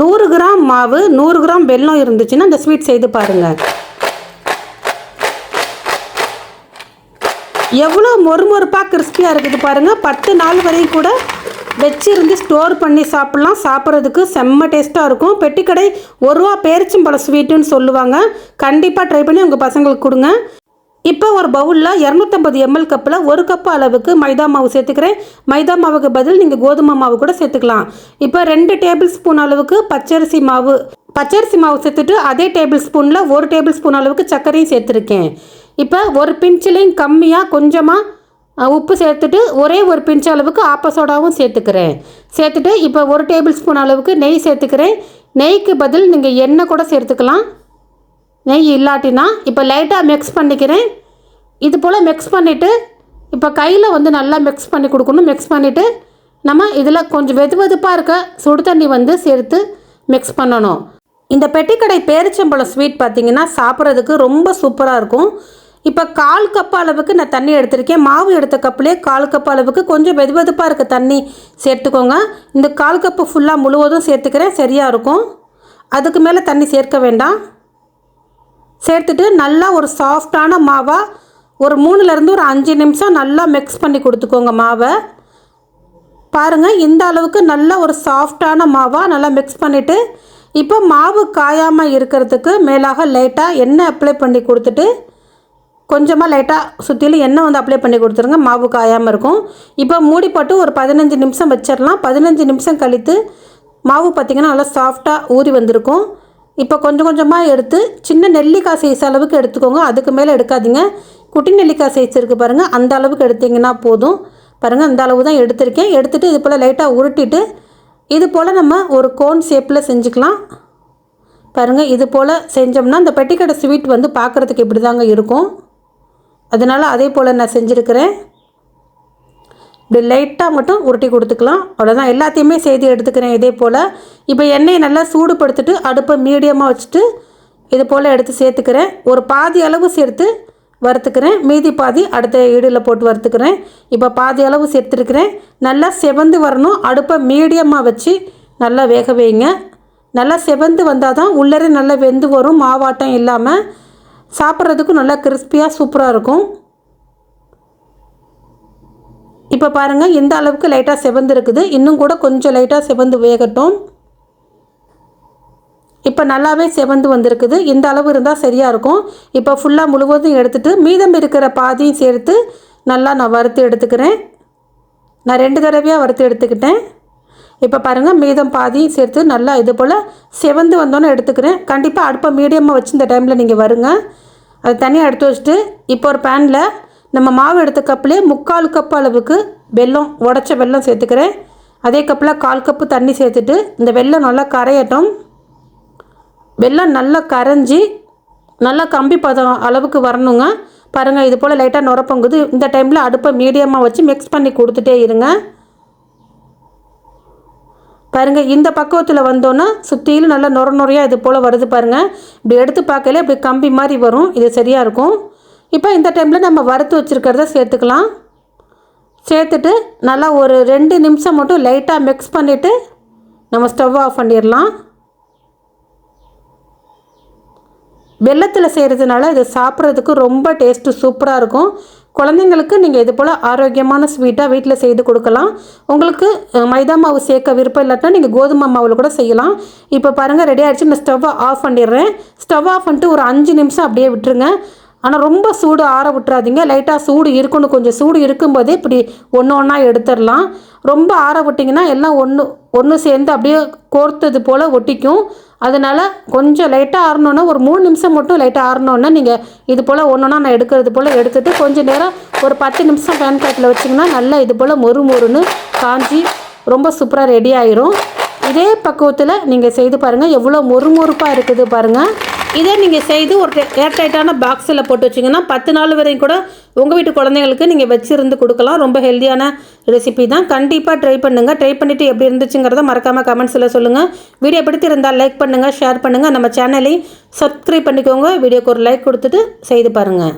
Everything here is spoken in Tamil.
நூறு கிராம் மாவு நூறு கிராம் வெல்லம் இருந்துச்சுன்னா இந்த ஸ்வீட் செய்து பாருங்கள் எவ்வளோ மொறுமொறுப்பாக கிறிஸ்பியாக இருக்குது பாருங்கள் பத்து நாள் வரையும் கூட வச்சிருந்து ஸ்டோர் பண்ணி சாப்பிட்லாம். சாப்பிட்றதுக்கு செம்ம டேஸ்ட்டாக இருக்கும். பெட்டிக்கடை ஒரு ரூபா பேரிச்சம்பழம் ஸ்வீட்டுன்னு சொல்லுவாங்க. கண்டிப்பாக ட்ரை பண்ணி உங்கள் பசங்களுக்கு கொடுங்க. இப்போ ஒரு பவுலில் இரநூத்தம்பது எம்எல் கப்பில் ஒரு கப் அளவுக்கு மைதா மாவு சேர்த்துக்கிறேன். மைதா மாவுக்கு பதில் நீங்கள் கோதுமை மாவு கூட சேர்த்துக்கலாம். இப்போ ரெண்டு டேபிள் ஸ்பூன் அளவுக்கு பச்சரிசி மாவு. பச்சரிசி மாவு சேர்த்துட்டு அதே டேபிள் ஸ்பூனில் ஒரு டேபிள் ஸ்பூன் அளவுக்கு சர்க்கரையும் சேர்த்துருக்கேன். இப்போ ஒரு பிஞ்சிலையும் கம்மியாக கொஞ்சமாக உப்பு சேர்த்துட்டு ஒரே ஒரு பிஞ்ச் அளவுக்கு ஆப்பசோடாவும் சேர்த்துக்கிறேன். சேர்த்துட்டு இப்போ ஒரு டேபிள் ஸ்பூன் அளவுக்கு நெய் சேர்த்துக்கிறேன். நெய்க்கு பதில் நீங்கள் எண்ணெய் கூட சேர்த்துக்கலாம். நெய் இல்லாட்டினா இப்போ லைட்டாக மிக்ஸ் பண்ணிக்கிறேன். இது போல் மிக்ஸ் பண்ணிவிட்டு இப்போ கையில் வந்து நல்லா மிக்ஸ் பண்ணி கொடுக்கணும். மிக்ஸ் பண்ணிவிட்டு நம்ம இதில் கொஞ்சம் வெது வெதுப்பாக இருக்க சுடு தண்ணி வந்து சேர்த்து மிக்ஸ் பண்ணணும். இந்த பெட்டிக்கடை பேரிச்சம்பழம் ஸ்வீட் பார்த்திங்கன்னா சாப்பிட்றதுக்கு ரொம்ப சூப்பராக இருக்கும். இப்போ கால் கப் அளவுக்கு நான் தண்ணி எடுத்திருக்கேன். மாவு எடுத்த கப்புலேயே கால் கப் அளவுக்கு கொஞ்சம் வெது வெதுப்பாக இருக்க தண்ணி சேர்த்துக்கோங்க. இந்த கால் கப்பு ஃபுல்லாக முழுவதும் சேர்த்துக்கிறேன். சரியாக இருக்கும். அதுக்கு மேலே தண்ணி சேர்க்க வேண்டாம். சேர்த்துட்டு நல்லா ஒரு சாஃப்டான மாவாக ஒரு மூணுலேருந்து ஒரு அஞ்சு நிமிஷம் நல்லா மிக்ஸ் பண்ணி கொடுத்துக்கோங்க மாவை. பாருங்கள் இந்த அளவுக்கு நல்லா ஒரு சாஃப்டான மாவாக நல்லா மிக்ஸ் பண்ணிவிட்டு இப்போ மாவு காயாமல் இருக்கிறதுக்கு மேலாக லைட்டாக எண்ணெய் அப்ளை பண்ணி கொடுத்துட்டு கொஞ்சமாக லைட்டாக சுற்றிலும் எண்ணெய் வந்து அப்ளை பண்ணி கொடுத்துருங்க மாவு காயாமல் இருக்கும். இப்போ மூடி போட்டு ஒரு பதினஞ்சு நிமிஷம் வச்சிடலாம். பதினஞ்சு நிமிஷம் கழித்து மாவு பார்த்திங்கன்னா நல்லா சாஃப்டாக ஊறி வந்திருக்கும். இப்போ கொஞ்சம் கொஞ்சமாக எடுத்து சின்ன நெல்லிக்காய் சைஸ் அளவுக்கு எடுத்துக்கோங்க. அதுக்கு மேலே எடுக்காதீங்க. குட்டி நெல்லிக்காய் சைஸ் இருக்குது பாருங்கள் அந்த அளவுக்கு எடுத்திங்கன்னா போதும். பாருங்கள் அந்த அளவு தான் எடுத்திருக்கேன். எடுத்துகிட்டு இது போல் லைட்டாக உருட்டிட்டு இது போல் நம்ம ஒரு கோன் ஷேப்பில் செஞ்சுக்கலாம். பாருங்கள் இது போல் செஞ்சோம்னா இந்த பெட்டிக்கடை ஸ்வீட் வந்து பார்க்குறதுக்கு இப்படி தாங்க இருக்கும். அதனால் அதே போல் நான் செஞ்சுருக்கிறேன். இப்படி லைட்டாக மட்டும் உருட்டி கொடுத்துக்கலாம். அவ்வளோதான் எல்லாத்தையுமே செய்து எடுத்துக்கிறேன் இதே போல். இப்போ எண்ணெயை நல்லா சூடுபடுத்திட்டு அடுப்பை மீடியமாக வச்சுட்டு இது போல் எடுத்து சேர்த்துக்கிறேன். ஒரு பாதி அளவு சேர்த்து வறுத்துக்கிறேன். மீதி பாதி அடுத்த ஈடில் போட்டு வறுத்துக்கிறேன். இப்போ பாதி அளவு சேர்த்துருக்கிறேன். நல்லா செவந்து வரணும். அடுப்பை மீடியமாக வச்சு நல்லா வேக வைங்க. நல்லா செவந்து வந்தால் தான் உள்ளரே நல்லா வெந்து வரும். மாவாட்டம் இல்லாமல் சாப்பிட்றதுக்கும் நல்லா கிறிஸ்பியாக சூப்பராக இருக்கும். இப்போ பாருங்கள் இந்த அளவுக்கு லைட்டாக செவந்து இருக்குது இன்னும் கூட கொஞ்சம் லைட்டாக செவந்து வேகட்டும். இப்போ நல்லாவே செவந்து வந்திருக்குது. இந்த அளவு இருந்தால் சரியாக இருக்கும். இப்போ ஃபுல்லாக முழுவதும் எடுத்துகிட்டு மீதம் இருக்கிற பாதியும் சேர்த்து நல்லா நான் வறுத்து எடுத்துக்கிறேன். நான் ரெண்டு தடவையாக வறுத்து எடுத்துக்கிட்டேன். இப்போ பாருங்கள் மீதம் பாதியும் சேர்த்து நல்லா இது போல் செவந்து வந்தோன்னே எடுத்துக்கிறேன். கண்டிப்பாக அடுப்பை மீடியமாக வச்சு இந்த டைமில் நீங்கள் வருங்க. அது தனியாக எடுத்து வச்சுட்டு இப்போ ஒரு பேனில் நம்ம மாவு எடுத்த கப்புலேயே முக்கால் கப் அளவுக்கு வெல்லம் உடச்ச வெல்லம் சேர்த்துக்கிறேன். அதே கப்பில் கால் கப்பு தண்ணி சேர்த்துட்டு இந்த வெல்லம் நல்லா கரையட்டும். வெல்லம் நல்லா கரைஞ்சி நல்லா கம்பி பதம் அளவுக்கு வரணுங்க. பாருங்கள் இது போல் லைட்டாக நுரப்பங்குது. இந்த டைமில் அடுப்பை மீடியமாக வச்சு மிக்ஸ் பண்ணி கொடுத்துட்டே இருங்க. பாருங்கள் இந்த பக்குவத்தில் வந்தோன்னா சுற்றிலும் நல்லா நுர நுறையாக இது போல் வருது பாருங்கள் இப்படி எடுத்து பார்க்கல இப்படி கம்பி மாதிரி வரும். இது சரியாக இருக்கும். இப்போ இந்த டைமில் நம்ம வறுத்து வச்சுருக்கிறத சேர்த்துக்கலாம். சேர்த்துட்டு நல்லா ஒரு ரெண்டு நிமிஷம் மட்டும் லைட்டாக மிக்ஸ் பண்ணிவிட்டு நம்ம ஸ்டவ் ஆஃப் பண்ணிடலாம். வெள்ளத்தில் செய்கிறதுனால இது சாப்பிட்றதுக்கு ரொம்ப டேஸ்ட்டு சூப்பராக இருக்கும். குழந்தைங்களுக்கு நீங்கள் இது போல் ஆரோக்கியமான ஸ்வீட்டாக வீட்டில் செய்து கொடுக்கலாம். உங்களுக்கு மைதா மாவு சேர்க்க விருப்பம் இல்லாட்டினா நீங்கள் கோதுமை மாவில் கூட செய்யலாம். இப்போ பாருங்கள் ரெடி ஆகிடுச்சு நான் ஸ்டவ்வை ஆஃப் பண்ணிடுறேன். ஸ்டவ் ஆஃப் பண்ணிட்டு ஒரு அஞ்சு நிமிஷம் அப்படியே விட்டுருங்க. ஆனால் ரொம்ப சூடு ஆற விட்டுறாதீங்க. லைட்டாக சூடு இருக்கணும் கொஞ்சம் சூடு இருக்கும்போதே இப்படி ஒன்று ஒன்றா எடுத்துடலாம். ரொம்ப ஆற விட்டிங்கன்னா எல்லாம் ஒன்று ஒன்று சேர்ந்து அப்படியே கோர்த்தது போல் ஒட்டிக்கும். அதனால் கொஞ்சம் லைட்டாக ஆறணுன்னா ஒரு மூணு நிமிஷம் மட்டும் லைட்டாக ஆறணுன்னா நீங்கள் இது போல் ஒன்று ஒன்றா நான் எடுக்கிறது போல் எடுத்துகிட்டு கொஞ்சம் நேரம் ஒரு பத்து நிமிஷம் பேன் காட்டில் வச்சிங்கன்னா நல்லா இது போல் மொறு மொறுன்னு காஞ்சி ரொம்ப சூப்பராக ரெடி ஆயிரும். இதே பக்குவத்தில் நீங்கள் செய்து பாருங்கள் எவ்வளோ மொறுமொறுப்பாக இருக்குது பாருங்கள் இதே நீங்கள் செய்து ஒரு ஏர்டைட்டான பாக்ஸில் போட்டு வச்சிங்கன்னா பத்து நாள் வரையும் கூட உங்கள் வீட்டு குழந்தைங்களுக்கு நீங்கள் வச்சுருந்து கொடுக்கலாம். ரொம்ப ஹெல்த்தியான ரெசிபி தான். கண்டிப்பாக ட்ரை பண்ணுங்கள் ட்ரை பண்ணிவிட்டு எப்படி இருந்துச்சுங்கிறத மறக்காமல் கமெண்ட்ஸில் சொல்லுங்கள் வீடியோ பிடித்திருந்தால் லைக் பண்ணுங்கள் ஷேர் பண்ணுங்கள் நம்ம சேனலையும் சப்ஸ்கிரைப் பண்ணிக்கோங்க. வீடியோக்கு ஒரு லைக் கொடுத்துட்டு செய்து பாருங்கள்